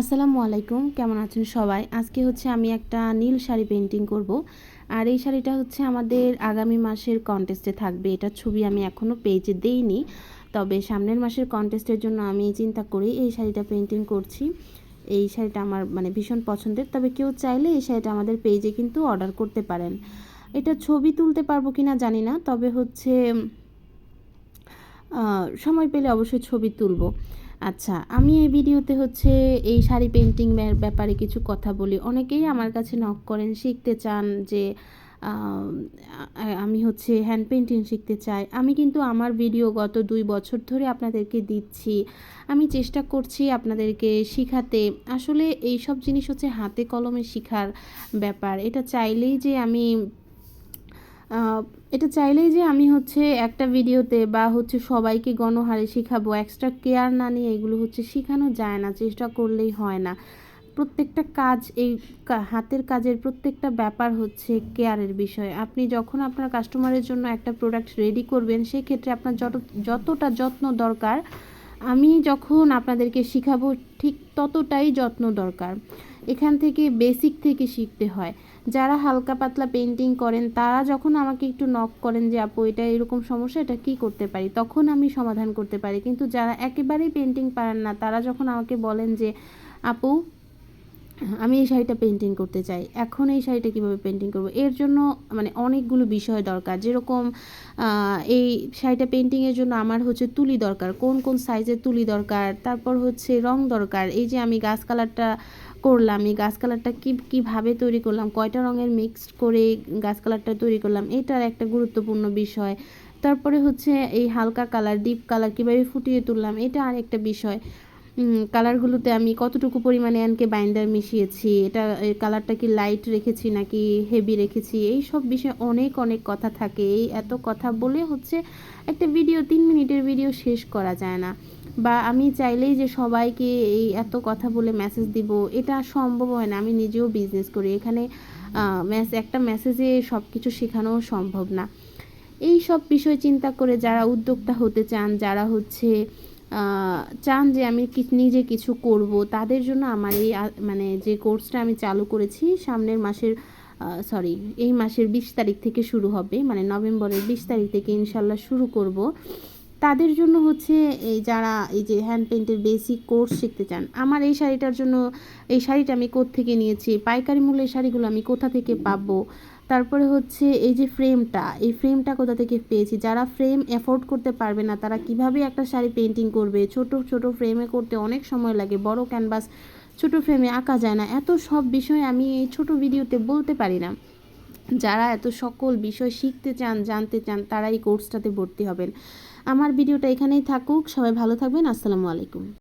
আসসালামু আলাইকুম, কেমন আছেন সবাই? আজকে হচ্ছে আমি একটা নীল শাড়ি পেন্টিং করব। আর এই শাড়িটা হচ্ছে আমাদের আগামী মাসের কন্টেস্টে থাকবে। এটা ছবি আমি এখনও পেজে দেইনি, তবে সামনের মাসের কন্টেস্টের জন্য আমি চিন্তা করি এই শাড়িটা পেন্টিং করছি। এই শাড়িটা আমার মানে ভীষণ পছন্দের, তবে কেউ চাইলে এই শাড়িটা আমাদের পেজে কিন্তু অর্ডার করতে পারেন। এটা ছবি তুলতে পারব কি না জানি না, তবে হচ্ছে সময় পেলে অবশ্যই ছবি তুলব। আচ্ছা আমি এই ভিডিওতে হচ্ছে এই শাড়ি পেন্টিং ব্যাপারে কিছু কথা বলি। অনেকেই আমার কাছে নক করেন, শিখতে চান যে আমি হচ্ছে হ্যান্ড পেন্টিং শিখতে চাই। আমি কিন্তু আমার ভিডিও গত দুই বছর ধরে আপনাদেরকে দিচ্ছি। আমি চেষ্টা করছি আপনাদেরকে শিখাতে। আসলে এই সব জিনিস হচ্ছে হাতে কলমে শেখার ব্যাপার। এটা চাইলেই যে আমি এটা চাইলেই যে আমি হচ্ছে একটা ভিডিওতে বা হচ্ছে সবাইকে গণহারে শেখাবো এক্সট্রা কেয়ার না নিয়ে এগুলো হচ্ছে শেখানো যায় না, চেষ্টা করলেই হয় না। প্রত্যেকটা কাজ, এই হাতের কাজের প্রত্যেকটা ব্যাপার হচ্ছে কেয়ারের বিষয়। আপনি যখন আপনার কাস্টমারের জন্য একটা প্রোডাক্ট রেডি করবেন, সেক্ষেত্রে আপনার যত, যতটা যত্ন দরকার, আমি যখন আপনাদেরকে শিখাবো, ঠিক ততটাই যত্ন দরকার। এখান থেকে বেসিক থেকে শিখতে হয়। যারা হালকা পাতলা পেন্টিং করেন, তারা যখন আমাকে একটু নক করেন যে, আপু, এটা এরকম সমস্যা, এটা কী করতে পারি? তখন আমি সমাধান করতে পারি। কিন্তু যারা একেবারেই পেন্টিং পারেন না, তারা যখন আমাকে বলেন যে, আপু আমি এই শাড়িটা পেন্টিং করতে চাই। এখন এই শাড়িটা কীভাবে পেন্টিং করব? এর জন্য মানে অনেকগুলো বিষয় দরকার। যেরকম এই শাড়িটা পেন্টিংয়ের জন্য আমার হচ্ছে তুলি দরকার। কোন কোন সাইজের তুলি দরকার? তারপর হচ্ছে রং দরকার। এই যে আমি গাছ কালারটা করলাম, এই গাছ কালারটা কী, কীভাবে তৈরি করলাম? কয়টা রঙের মিক্সড করে গাছ কালারটা তৈরি করলাম? এটার একটা গুরুত্বপূর্ণ বিষয়। তারপরে হচ্ছে এই হালকা কালার ডিপ কালার কীভাবে ফুটিয়ে তুললাম? এটা আর একটা বিষয়। কালারগুলোতে আমি কতটুকু পরিমাণে অ্যানকে বাইন্ডার মিশিয়েছি, এটা কালারটা কি লাইট রেখেছি নাকি হেভি রেখেছি, এই সব বিষয়ে অনেক অনেক কথা থাকে। এই এত কথা বলে হচ্ছে একটা ভিডিও তিন মিনিটের ভিডিও শেষ করা যায় না। বা আমি চাইলেই যে সবাইকে এই এত কথা বলে মেসেজ দিব, এটা সম্ভব হয় না। আমি নিজেও বিজনেস করি। এখানে ম্যাস একটা মেসেজে সব কিছু শেখানো সম্ভব না। এই সব বিষয় চিন্তা করে যারা উদ্যোক্তা হতে চান, যারা হচ্ছে চান যে আমি নিজে কিছু করব। তাদের জন্য আমার এই মানে যে কোর্সটা আমি চালু করেছি, সামনের মাসের সরি এই মাসের বিশ তারিখ থেকে শুরু হবে। মানে নভেম্বরের বিশ তারিখ থেকে ইনশাল্লাহ শুরু করব। তাদের জন্য হচ্ছে এই যারা এই যে হ্যান্ড পেন্টের বেসিক কোর্স শিখতে চান, আমার এই শাড়িটার জন্য, এই শাড়িটা আমি থেকে নিয়েছি? পাইকারি মূল্যের শাড়িগুলো আমি কোথা থেকে পাবো? তারপরে হচ্ছে এই যে ফ্রেমটা এই ফ্রেমটা কোথা থেকে পেয়েছি? যারা ফ্রেম অ্যাফোর্ড করতে পারবে না, তারা কীভাবে একটা শাড়ি পেন্টিং করবে? ছোট ছোট ফ্রেমে করতে অনেক সময় লাগে, বড় ক্যানভাস ছোট ফ্রেমে আঁকা যায় না। এত সব বিষয় আমি এই ছোট ভিডিওতে বলতে পারি না। যারা এত সকল বিষয় শিখতে চান, জানতে চান, তারা এই কোর্সটাতে ভর্তি হবেন। আমার ভিডিওটা এখানেই থাকুক সবাই ভালো থাকবেন আসসালামু আলাইকুম।